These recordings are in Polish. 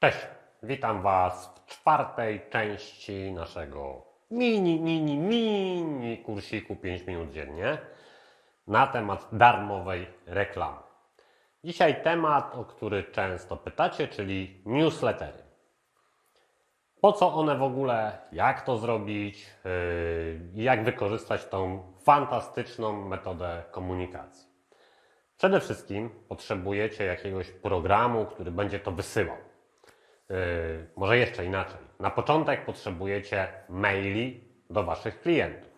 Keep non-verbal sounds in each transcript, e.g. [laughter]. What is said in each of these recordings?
Cześć, witam Was w czwartej części naszego mini, mini, mini kursiku 5 minut dziennie na temat darmowej reklamy. Dzisiaj temat, o który często pytacie, czyli newslettery. Po co one w ogóle, jak to zrobić, yy, jak wykorzystać tą fantastyczną metodę komunikacji. Przede wszystkim potrzebujecie jakiegoś programu, który będzie to wysyłał. Yy, może jeszcze inaczej. Na początek potrzebujecie maili do Waszych klientów.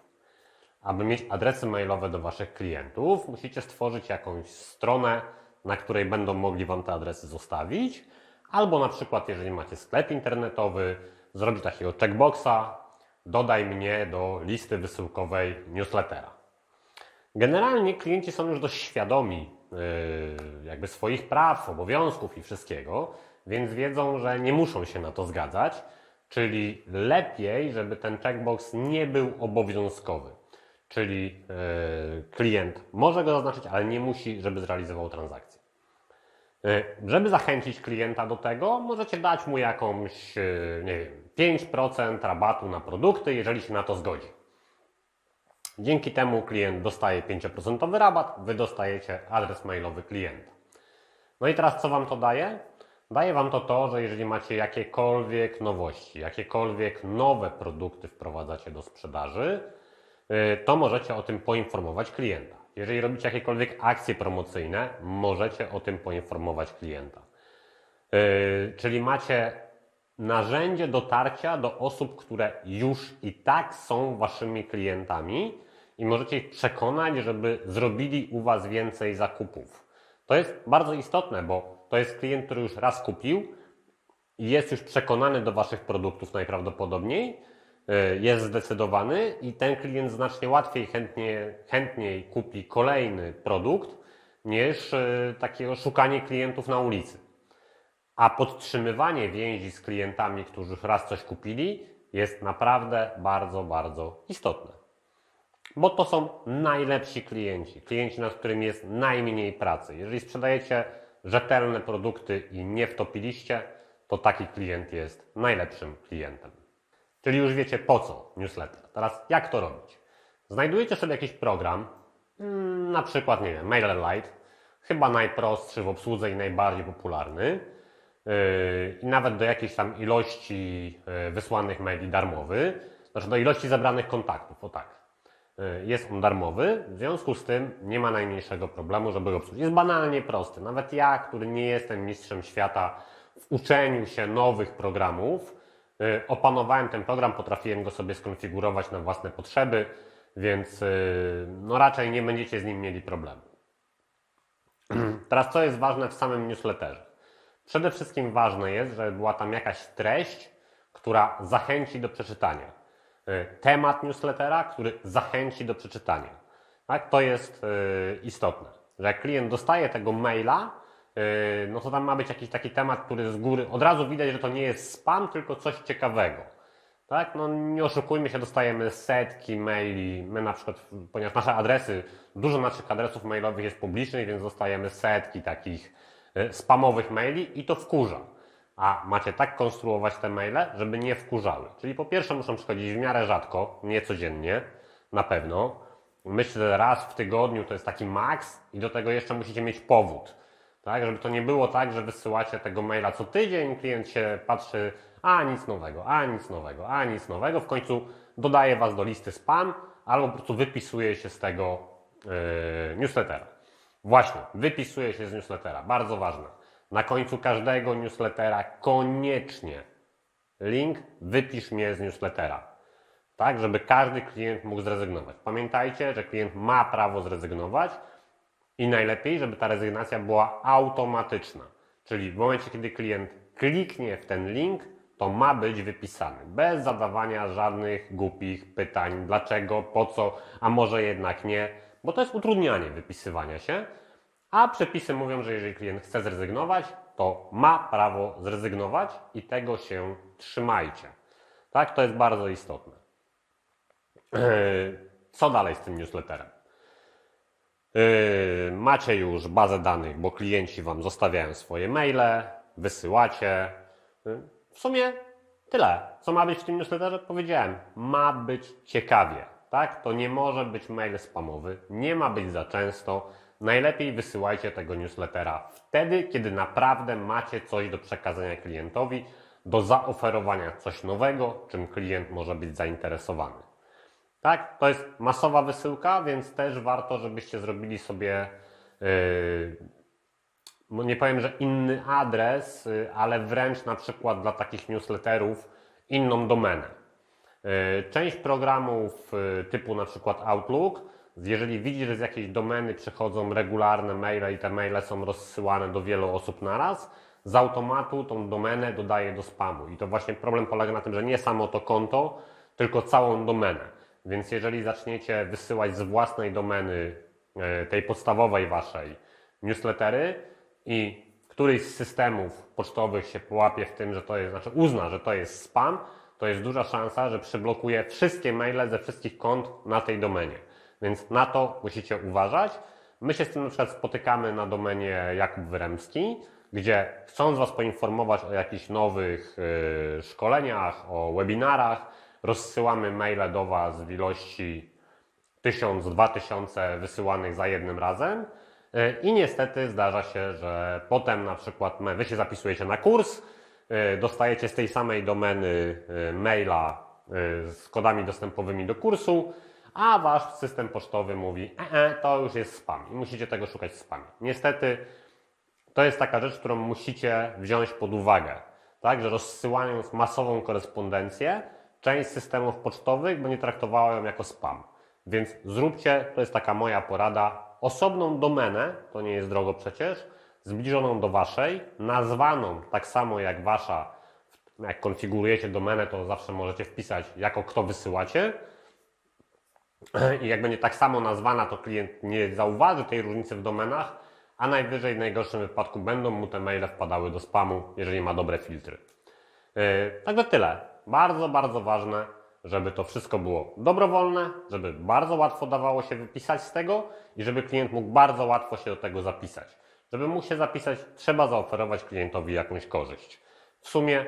Aby mieć adresy mailowe do Waszych klientów, musicie stworzyć jakąś stronę, na której będą mogli Wam te adresy zostawić, albo na przykład, jeżeli macie sklep internetowy, zrobić takiego checkboxa, dodaj mnie do listy wysyłkowej newslettera. Generalnie klienci są już dość świadomi yy, jakby swoich praw, obowiązków i wszystkiego, więc wiedzą, że nie muszą się na to zgadzać, czyli lepiej, żeby ten checkbox nie był obowiązkowy. Czyli yy, klient może go zaznaczyć, ale nie musi, żeby zrealizował transakcję. Yy, Żeby zachęcić klienta do tego, możecie dać mu jakąś, yy, nie wiem, 5% rabatu na produkty, jeżeli się na to zgodzi. Dzięki temu klient dostaje 5% rabat, wy dostajecie adres mailowy klienta. No i teraz co Wam to daje? Daje Wam to to, że jeżeli macie jakiekolwiek nowości, jakiekolwiek nowe produkty wprowadzacie do sprzedaży, yy, to możecie o tym poinformować klienta. Jeżeli robicie jakiekolwiek akcje promocyjne, możecie o tym poinformować klienta. Yy, czyli macie narzędzie dotarcia do osób, które już i tak są waszymi klientami i możecie ich przekonać, żeby zrobili u was więcej zakupów. To jest bardzo istotne, bo to jest klient, który już raz kupił i jest już przekonany do waszych produktów najprawdopodobniej, yy, jest zdecydowany i ten klient znacznie łatwiej, chętnie, chętniej kupi kolejny produkt niż yy, takie szukanie klientów na ulicy. A podtrzymywanie więzi z klientami, którzy już raz coś kupili, jest naprawdę bardzo, bardzo istotne. Bo to są najlepsi klienci, klienci, nad którymi jest najmniej pracy. Jeżeli sprzedajecie rzetelne produkty i nie wtopiliście, to taki klient jest najlepszym klientem. Czyli już wiecie po co newsletter. Teraz jak to robić? Znajdujecie sobie jakiś program, mm, na przykład, nie wiem, MailerLite, chyba najprostszy w obsłudze i najbardziej popularny yy, i nawet do jakiejś tam ilości yy, wysłanych maili darmowy, znaczy do ilości zebranych kontaktów, o tak. Yy, Jest on darmowy, w związku z tym nie ma najmniejszego problemu, żeby go obsłużyć. Jest banalnie prosty. Nawet ja, który nie jestem mistrzem świata w uczeniu się nowych programów, yy, opanowałem ten program, potrafiłem go sobie skonfigurować na własne potrzeby, więc yy, no raczej nie będziecie z nim mieli problemu. [clears throat] Teraz co jest ważne w samym newsletterze? Przede wszystkim ważne jest, żeby była tam jakaś treść, która zachęci do przeczytania. Y, Temat newslettera, który zachęci do przeczytania. Tak? To jest y, istotne, że jak klient dostaje tego maila, y, no to tam ma być jakiś taki temat, który z góry od razu widać, że to nie jest spam, tylko coś ciekawego. Tak? No nie oszukujmy się, dostajemy setki maili. My na przykład, ponieważ nasze adresy, dużo naszych adresów mailowych jest publicznych, więc dostajemy setki takich spamowych maili i to wkurza. A macie tak konstruować te maile, żeby nie wkurzały. Czyli po pierwsze muszą przychodzić w miarę rzadko, nie codziennie, na pewno. Myślę, że raz w tygodniu to jest taki maks i do tego jeszcze musicie mieć powód. Tak, żeby to nie było tak, że wysyłacie tego maila co tydzień, klient się patrzy, a nic nowego, a nic nowego, a nic nowego, w końcu dodaje Was do listy spam albo po prostu wypisuje się z tego yy, newslettera. Właśnie, wypisuje się z newslettera, bardzo ważne. Na końcu każdego newslettera koniecznie link wypisz mnie z newslettera. Tak, żeby każdy klient mógł zrezygnować. Pamiętajcie, że klient ma prawo zrezygnować, i najlepiej, żeby ta rezygnacja była automatyczna. Czyli w momencie, kiedy klient kliknie w ten link, to ma być wypisany. Bez zadawania żadnych głupich pytań, dlaczego, po co, a może jednak nie, bo to jest utrudnianie wypisywania się. A przepisy mówią, że jeżeli klient chce zrezygnować, to ma prawo zrezygnować i tego się trzymajcie. Tak, to jest bardzo istotne. Yy, Co dalej z tym newsletterem? Yy, macie już bazę danych, bo klienci Wam zostawiają swoje maile, wysyłacie. Y, W sumie tyle. Co ma być w tym newsletterze? Powiedziałem, ma być ciekawie. Tak? To nie może być mail spamowy, nie ma być za często. Najlepiej wysyłajcie tego newslettera wtedy, kiedy naprawdę macie coś do przekazania klientowi, do zaoferowania coś nowego, czym klient może być zainteresowany. Tak, to jest masowa wysyłka, więc też warto, żebyście zrobili sobie, yy, no nie powiem, że inny adres, yy, ale wręcz na przykład dla takich newsletterów inną domenę. Yy, Część programów yy, typu na przykład Outlook, jeżeli widzisz, że z jakiejś domeny przychodzą regularne maile i te maile są rozsyłane do wielu osób naraz, z automatu tą domenę dodaje do spamu. I to właśnie problem polega na tym, że nie samo to konto, tylko całą domenę. Więc jeżeli zaczniecie wysyłać z własnej domeny, e, tej podstawowej waszej, newslettery i któryś z systemów pocztowych się połapie w tym, że to jest, znaczy uzna, że to jest spam, to jest duża szansa, że przyblokuje wszystkie maile ze wszystkich kont na tej domenie. Więc na to musicie uważać. My się z tym na przykład spotykamy na domenie Jakub Wyremski, gdzie chcąc Was poinformować o jakichś nowych y, szkoleniach, o webinarach, rozsyłamy maile do Was w ilości 1000-2000 wysyłanych za jednym razem. Y, I niestety zdarza się, że potem na przykład Wy się zapisujecie na kurs, y, dostajecie z tej samej domeny y, maila y, z kodami dostępowymi do kursu, a Wasz system pocztowy mówi, e, e, to już jest spam i musicie tego szukać w spamie. Niestety to jest taka rzecz, którą musicie wziąć pod uwagę. Tak, że rozsyłając masową korespondencję, część systemów pocztowych będzie traktowała ją jako spam. Więc zróbcie, to jest taka moja porada, osobną domenę, to nie jest drogo przecież, zbliżoną do waszej, nazwaną tak samo jak wasza, jak konfigurujecie domenę, to zawsze możecie wpisać, jako kto wysyłacie. I jak będzie tak samo nazwana, to klient nie zauważy tej różnicy w domenach, a najwyżej w najgorszym wypadku będą mu te maile wpadały do spamu, jeżeli ma dobre filtry. Yy, Także tyle. Bardzo, bardzo ważne, żeby to wszystko było dobrowolne, żeby bardzo łatwo dawało się wypisać z tego i żeby klient mógł bardzo łatwo się do tego zapisać. Żeby mógł się zapisać, trzeba zaoferować klientowi jakąś korzyść. W sumie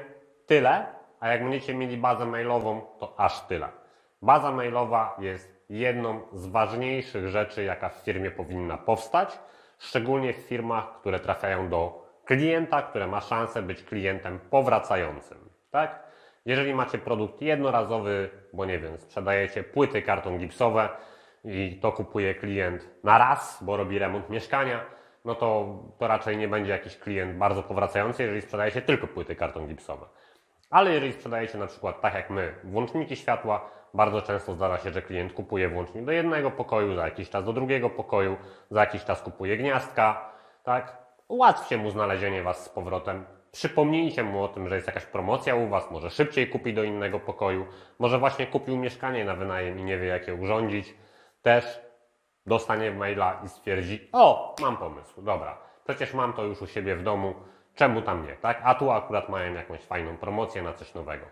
tyle, a jak będziecie mieli bazę mailową, to aż tyle. Baza mailowa jest jedną z ważniejszych rzeczy, jaka w firmie powinna powstać, szczególnie w firmach, które trafiają do klienta, które ma szansę być klientem powracającym. Tak? Jeżeli macie produkt jednorazowy, bo nie wiem, sprzedajecie płyty karton gipsowe i to kupuje klient na raz, bo robi remont mieszkania, no to, to raczej nie będzie jakiś klient bardzo powracający, jeżeli sprzedajecie tylko płyty karton gipsowe. Ale jeżeli sprzedajecie na przykład tak jak my włączniki światła, bardzo często zdarza się, że klient kupuje włącznik do jednego pokoju, za jakiś czas do drugiego pokoju, za jakiś czas kupuje gniazdka, tak? Ułatwcie mu znalezienie Was z powrotem. Przypomnijcie mu o tym, że jest jakaś promocja u Was, może szybciej kupi do innego pokoju, może właśnie kupił mieszkanie na wynajem i nie wie jak je urządzić. Też dostanie maila i stwierdzi, o, mam pomysł, dobra, przecież mam to już u siebie w domu, czemu tam nie, tak? A tu akurat mają jakąś fajną promocję na coś nowego.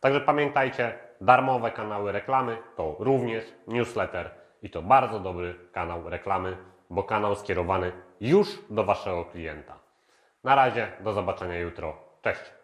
Także pamiętajcie, darmowe kanały reklamy to również newsletter i to bardzo dobry kanał reklamy, bo kanał skierowany już do Waszego klienta. Na razie, do zobaczenia jutro. Cześć!